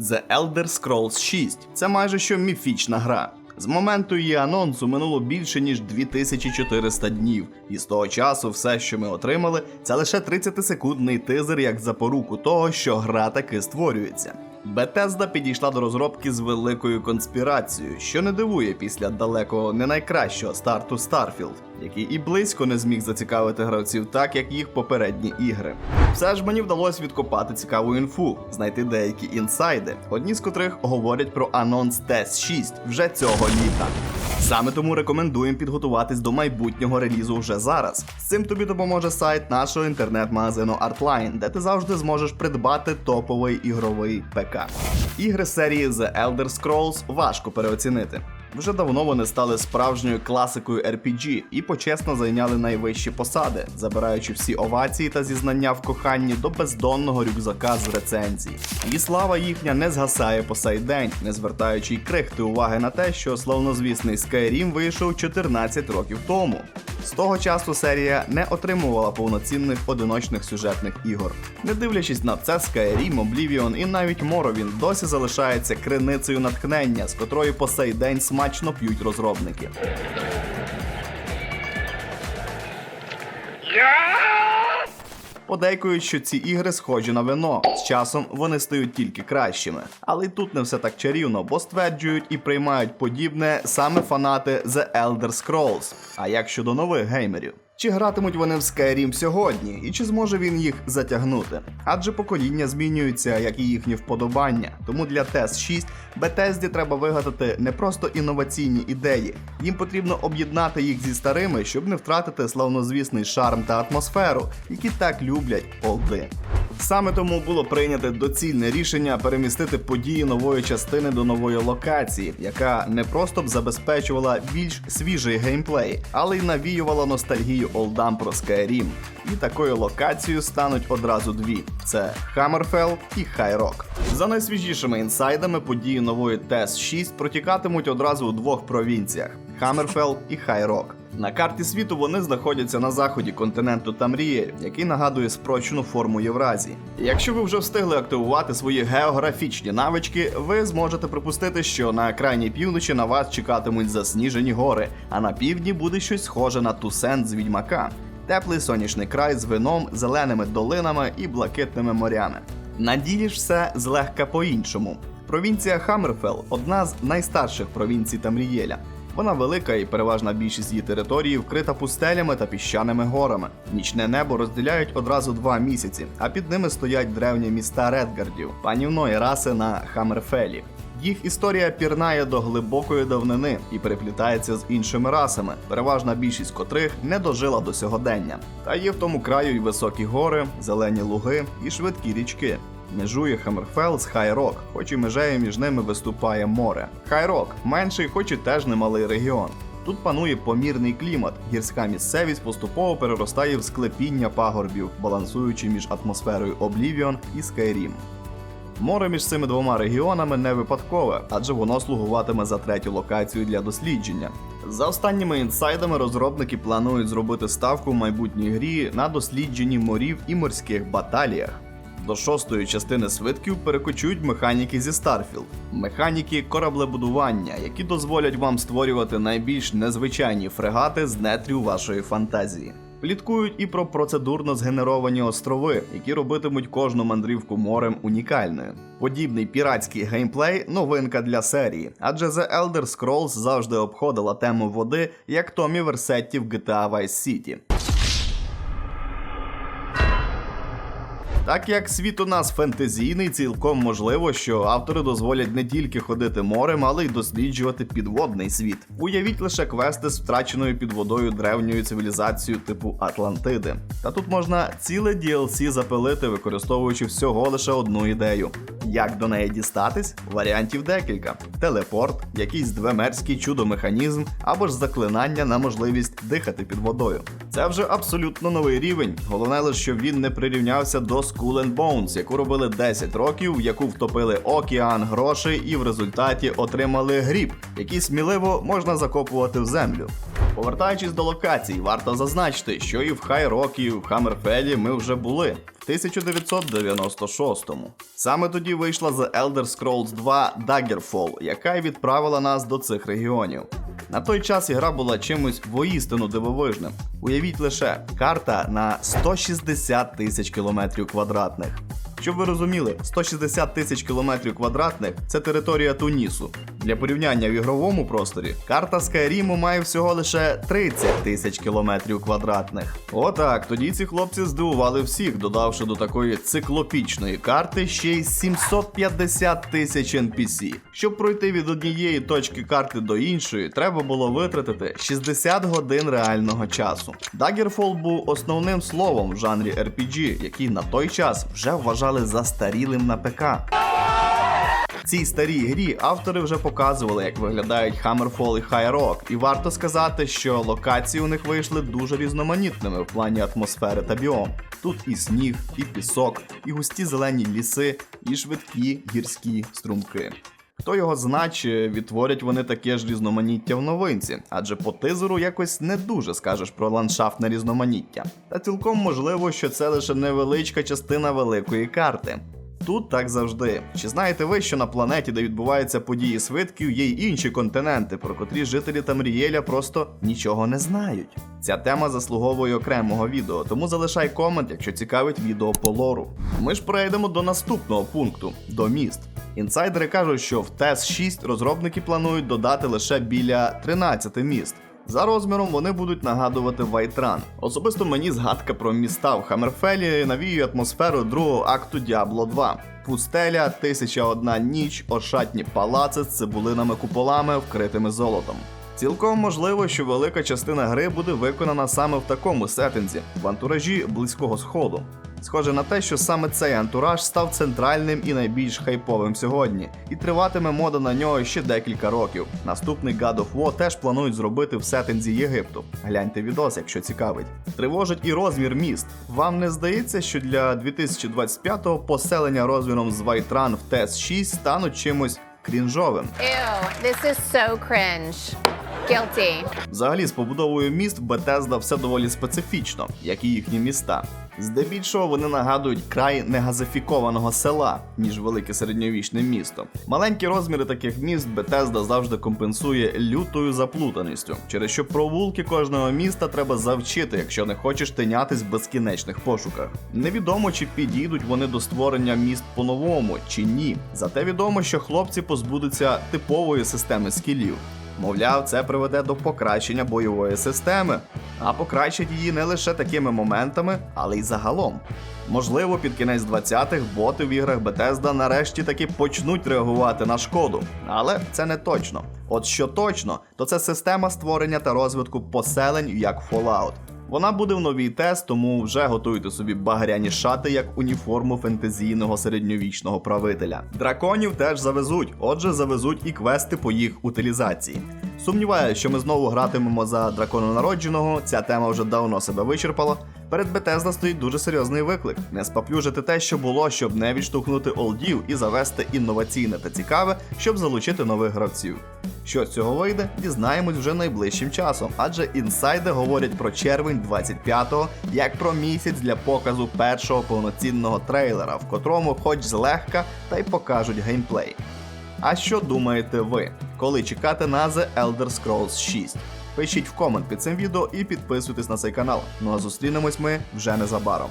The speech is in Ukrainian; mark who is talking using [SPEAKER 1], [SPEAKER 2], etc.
[SPEAKER 1] The Elder Scrolls 6 це майже що міфічна гра. З моменту її анонсу минуло більше ніж 2400 днів, і з того часу все, що ми отримали, це лише 30-секундний тизер як запоруку того, що гра таки створюється. Bethesda підійшла до розробки з великою конспірацією, що не дивує після далекого не найкращого старту Starfield, який і близько не зміг зацікавити гравців так, як їх попередні ігри. Все ж мені вдалося відкопати цікаву інфу, знайти деякі інсайди, одні з котрих говорять про анонс TES 6 вже цього літа. Саме тому рекомендуємо підготуватись до майбутнього релізу вже зараз. З цим тобі допоможе сайт нашого інтернет-магазину Artline, де ти завжди зможеш придбати топовий ігровий ПК. Ігри серії The Elder Scrolls важко переоцінити. Вже давно вони стали справжньою класикою RPG і почесно зайняли найвищі посади, забираючи всі овації та зізнання в коханні до бездонного рюкзака з рецензій. І слава їхня не згасає по сей день, не звертаючи й крихти уваги на те, що славнозвісний Skyrim вийшов 14 років тому. З того часу серія не отримувала повноцінних одиночних сюжетних ігор. Не дивлячись на це, Skyrim, Oblivion і навіть Morrowind досі залишається криницею натхнення, з котрої по сей день смачно п'ють розробники. Подейкують, що ці ігри схожі на вино. З часом вони стають тільки кращими. Але й тут не все так чарівно, бо стверджують і приймають подібне саме фанати The Elder Scrolls. А як щодо нових геймерів? Чи гратимуть вони в Skyrim сьогодні, і чи зможе він їх затягнути? Адже покоління змінюються, як і їхні вподобання. Тому для TES 6 Bethesda треба вигадати не просто інноваційні ідеї, їм потрібно об'єднати їх зі старими, щоб не втратити славнозвісний шарм та атмосферу, які так люблять олди. Саме тому було прийнято доцільне рішення перемістити події нової частини до нової локації, яка не просто б забезпечувала більш свіжий геймплей, але й навіювала ностальгію олдам про Skyrim. І такою локацією стануть одразу дві: це Hammerfell і Хайрок. За найсвіжішими інсайдами, події нової TES 6 протікатимуть одразу у двох провінціях: Хаммерфелл і Хайрок. На карті світу вони знаходяться на заході континенту Тамрієль, який нагадує спрощену форму Євразії. Якщо ви вже встигли активувати свої географічні навички, ви зможете припустити, що на крайній півночі на вас чекатимуть засніжені гори, а на півдні буде щось схоже на Тусен з відьмака. Теплий сонячний край з вином, зеленими долинами і блакитними морями. На ділі ж все злегка по-іншому. Провінція Хаммерфелл – одна з найстарших провінцій Тамрієля. Вона велика і переважна більшість її території вкрита пустелями та піщаними горами. Нічне небо розділяють одразу два місяці, а під ними стоять древні міста Редгардів, панівної раси на Хаммерфелі. Їх історія пірнає до глибокої давнини і переплітається з іншими расами, переважна більшість котрих не дожила до сьогодення. Та є в тому краю й високі гори, зелені луги і швидкі річки. Межує Хаммерфелл з Хайрок, хоч і межею між ними виступає море. Хайрок менший, хоч і теж немалий регіон. Тут панує помірний клімат, гірська місцевість поступово переростає в склепіння пагорбів, балансуючи між атмосферою Oblivion і Skyrim. Море між цими двома регіонами не випадкове, адже воно слугуватиме за третю локацію для дослідження. За останніми інсайдами розробники планують зробити ставку в майбутній грі на дослідженні морів і морських баталіях. До шостої частини свитків перекочують механіки зі Starfield. Механіки кораблебудування, які дозволять вам створювати найбільш незвичайні фрегати з нетрів вашої фантазії. Пліткують і про процедурно згенеровані острови, які робитимуть кожну мандрівку морем унікальною. Подібний піратський геймплей новинка для серії, адже The Elder Scrolls завжди обходила тему води як Томі Версетті в GTA Vice City. Так як світ у нас фентезійний, цілком можливо, що автори дозволять не тільки ходити морем, але й досліджувати підводний світ. Уявіть лише квести з втраченою під водою древньою цивілізацією типу Атлантиди. Та тут можна ціле DLC запилити, використовуючи всього лише одну ідею. Як до неї дістатись? Варіантів декілька: телепорт, якийсь двемерський чудо-механізм або ж заклинання на можливість дихати під водою. Це вже абсолютно новий рівень. Головне лише, щоб він не прирівнявся до Skull and Bones, яку робили 10 років, в яку втопили океан грошей і в результаті отримали гріб, який сміливо можна закопувати в землю. Повертаючись до локацій, варто зазначити, що і в Хайрокі, і в Хаммерфелі ми вже були в 1996-му. Саме тоді вийшла The Elder Scrolls 2 Daggerfall, яка й відправила нас до цих регіонів. На той час ігра була чимось воістину дивовижним. Уявіть лише, карта на 160 тисяч кілометрів квадратних. Щоб ви розуміли, 160 тисяч кілометрів квадратних це територія Тунісу. Для порівняння в ігровому просторі карта Скайріму має всього лише 30 тисяч кілометрів квадратних. Отак, тоді ці хлопці здивували всіх, додавши до такої циклопічної карти ще й 750 тисяч NPC. Щоб пройти від однієї точки карти до іншої, треба було витратити 60 годин реального часу. Daggerfall був основним словом в жанрі RPG, який на той час вже вважали застарілим на ПК. Цій старій грі автори вже показували, як виглядають Hammerfall і High Rock, і варто сказати, що локації у них вийшли дуже різноманітними в плані атмосфери та біом. Тут і сніг, і пісок, і густі зелені ліси, і швидкі гірські струмки. Хто його значе, відтворять вони таке ж різноманіття в новинці, адже по тизеру якось не дуже скажеш про ландшафтне різноманіття. Та цілком можливо, що це лише невеличка частина великої карти. Тут так завжди. Чи знаєте ви, що на планеті, де відбуваються події свитків, є й інші континенти, про котрі жителі Тамрієля просто нічого не знають? Ця тема заслуговує окремого відео, тому залишай комент, якщо цікавить відео по лору. Ми ж перейдемо до наступного пункту до міст. Інсайдери кажуть, що в TES 6 розробники планують додати лише біля 13 міст. За розміром вони будуть нагадувати Вайтран. Особисто мені згадка про міста в Хаммерфелі навіює атмосферу другого акту Діабло 2. Пустеля, тисяча одна ніч, ошатні палаци з цибулинами куполами, вкритими золотом. Цілком можливо, що велика частина гри буде виконана саме в такому сеттинзі, в антуражі близького сходу. Схоже на те, що саме цей антураж став центральним і найбільш хайповим сьогодні, і триватиме мода на нього ще декілька років. Наступний God of War теж планують зробити в сеттинзі Єгипту. Гляньте відос, якщо цікавить. Тривожить і розмір міст. Вам не здається, що для 2025-го поселення розміром з Вайтран в ТЕС 6 стануть чимось крінжовим?
[SPEAKER 2] Ew, this is so cringe. Guilty.
[SPEAKER 1] Взагалі, з побудовою міст Bethesda все доволі специфічно, як і їхні міста. Здебільшого вони нагадують край негазифікованого села, ніж велике середньовічне місто. Маленькі розміри таких міст Bethesda завжди компенсує лютою заплутаністю, через що провулки кожного міста треба завчити, якщо не хочеш тинятись в безкінечних пошуках. Невідомо, чи підійдуть вони до створення міст по-новому, чи ні. Зате відомо, що хлопці позбудуться типової системи скілів. Мовляв, це приведе до покращення бойової системи, а покращить її не лише такими моментами, але й загалом. Можливо, під кінець 20-х боти в іграх Bethesda нарешті таки почнуть реагувати на шкоду, але це не точно. От що точно, то це система створення та розвитку поселень як Fallout. Вона буде в новій тест, тому вже готуйте собі багряні шати як уніформу фентезійного середньовічного правителя. Драконів теж завезуть, отже, завезуть і квести по їх утилізації. Сумніваюся, що ми знову гратимемо за дракононародженого, ця тема вже давно себе вичерпала. Перед Bethesda стоїть дуже серйозний виклик: не споплюжити те, що було, щоб не відштовхнути олдів і завести інноваційне та цікаве, щоб залучити нових гравців. Що з цього вийде, дізнаємось вже найближчим часом, адже інсайди говорять про червень 25-го як про місяць для показу першого повноцінного трейлера, в котрому хоч злегка та й покажуть геймплей. А що думаєте ви, коли чекати на The Elder Scrolls 6? Пишіть в комент під цим відео і підписуйтесь на цей канал. Ну а зустрінемось ми вже незабаром.